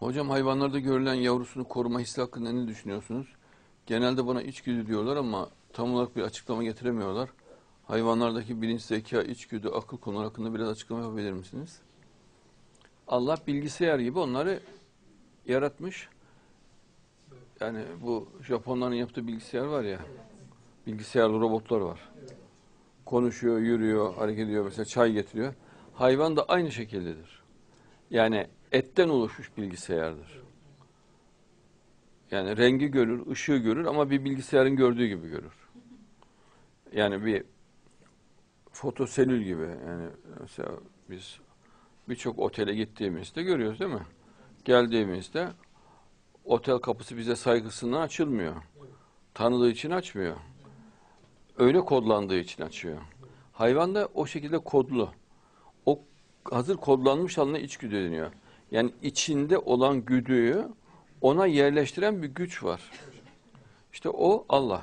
Hocam hayvanlarda görülen yavrusunu koruma hissi hakkında ne düşünüyorsunuz? Genelde bana içgüdü diyorlar ama tam olarak bir açıklama getiremiyorlar. Hayvanlardaki bilinç, zeka, içgüdü, akıl konuları hakkında biraz açıklama yapabilir misiniz? Allah bilgisayar gibi onları yaratmış. Yani bu Japonların yaptığı bilgisayar var ya, bilgisayarlı robotlar var. Konuşuyor, yürüyor, hareket ediyor, mesela çay getiriyor. Hayvan da aynı şekildedir. Yani etten oluşmuş bilgisayardır. Yani rengi görür, ışığı görür ama bir bilgisayarın gördüğü gibi görür. Yani bir fotoselül gibi. Yani mesela biz birçok otele gittiğimizde görüyoruz değil mi? Geldiğimizde otel kapısı bize saygısından açılmıyor. Tanıdığı için açmıyor. Öyle kodlandığı için açıyor. Hayvan da o şekilde kodlu. O hazır kodlanmış haline içgüdü deniyor. Yani içinde olan güdüyü ona yerleştiren bir güç var. İşte o Allah.